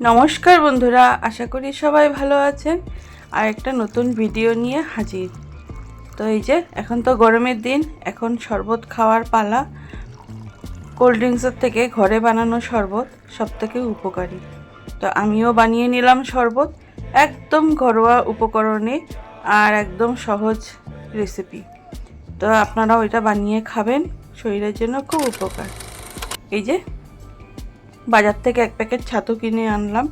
নমস্কার বন্ধুরা, আশা করি সবাই ভালো আছেন। আর একটা নতুন ভিডিও নিয়ে হাজির। তো এই যে, এখন তো গরমের দিন, এখন শরবত খাওয়ার পালা। কোল্ড ড্রিঙ্কসের থেকে ঘরে বানানো শরবত সব থেকে উপকারী। তো আমিও বানিয়ে নিলাম শরবত, একদম ঘরোয়া উপকরণে আর একদম সহজ রেসিপি তো আপনারাও এটা বানিয়ে খাবেন, শরীরের জন্য খুব উপকার। এই যে বাজার থেকে এক প্যাকেট ছাতু কিনে আনলাম।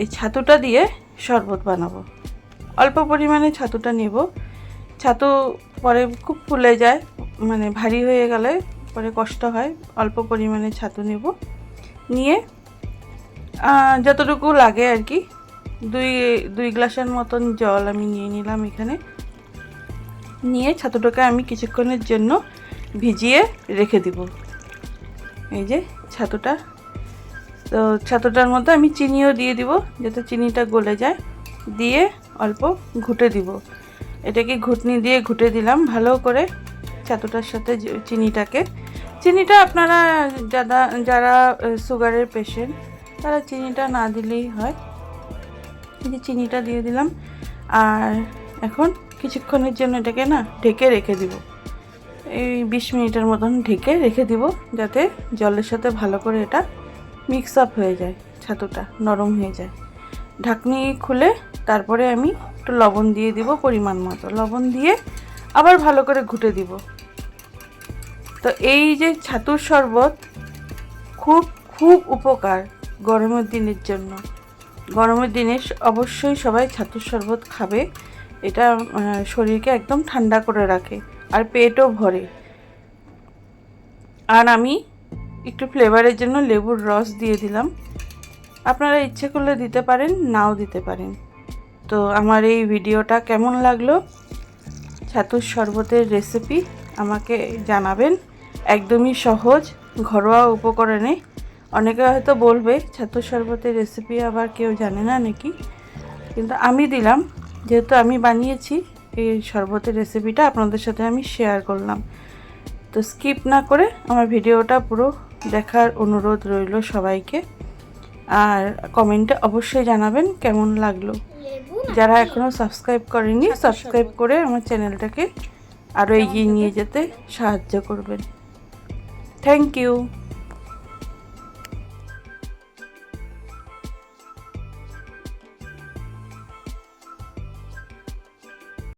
এই ছাতুটা দিয়ে শরবত বানাবো। অল্প পরিমাণে ছাতুটা নেব। ছাতু পরে খুব ফুলে যায় মানে ভারী হয়ে গেলে পরে কষ্ট হয়। অল্প পরিমাণে ছাতু নেব। নিয়ে যতটুকু লাগে আর কি, দুই দুই গ্লাসের মতন জল আমি নিয়ে নিলাম এখানে। নিয়ে ছাতুটাকে আমি কিছুক্ষণের জন্য ভিজিয়ে রেখে দিব। এই যে, ছাতুটা তো ছাতুটার মধ্যে আমি চিনিও দিয়ে দিব, যাতে চিনিটা গলে যায়। দিয়ে অল্প ঘুটে দিব। এটাকে ঘুটনি দিয়ে ঘুটে দিলাম ভালো করে ছাতুটার সাথে চিনিটাকে। চিনিটা আপনারা যারা যারা সুগারের পেশেন্ট তারা চিনিটা না দিলেই হয়। যে চিনিটা দিয়ে দিলাম। আর এখন কিছুক্ষণের জন্য এটাকে না ঢেকে রেখে দিব। এই বিশ মিনিটের মতন ঢেকে রেখে দিব, যাতে জলের সাথে ভালো করে এটা মিক্স আপ হয়ে যায়, ছাতুটা নরম হয়ে যায়। ঢাকনি খুলে তারপরে আমি একটু লবণ দিয়ে দিব পরিমাণ মতো। লবণ দিয়ে আবার ভালো করে ঘুটে দিব। তো এই যে ছাতুর শরবত খুব খুব উপকার গরমের দিনের জন্য। গরমের দিনে অবশ্যই সবাই ছাতুর শরবত খাবে। এটা শরীরকে একদম ঠান্ডা করে রাখে আর পেটও ভরে। আর আমি একটু ফ্লেভারের জন্য লেবুর রস দিয়ে দিলাম। আপনারা ইচ্ছে করলে দিতে পারেন, নাও দিতে পারেন। তো আমার এই ভিডিওটা কেমন লাগল? ছাতুর শরবতের রেসিপি আমাকে জানাবেন। একদমই সহজ, ঘরোয়া উপকরণে। অনেকে হয়তো বলবে, ছাতুর শরবতের রেসিপি আবার কেউ জানে না নাকি? কিন্তু আমি দিলাম। যেহেতু আমি বানিয়েছি, এই শরবতের রেসিপিটা আপনাদের সাথে আমি শেয়ার করলাম। তো স্কিপ না করে আমার ভিডিওটা পুরো দেখার অনুরোধ রইল সবাইকে। আর কমেন্টে অবশ্যই জানাবেন কেমন লাগল। যারা এখনও সাবস্ক্রাইব করেনি সাবস্ক্রাইব করে আমার চ্যানেলটাকে আরও এগিয়ে নিয়ে যেতে সাহায্য করবেন। Thank you.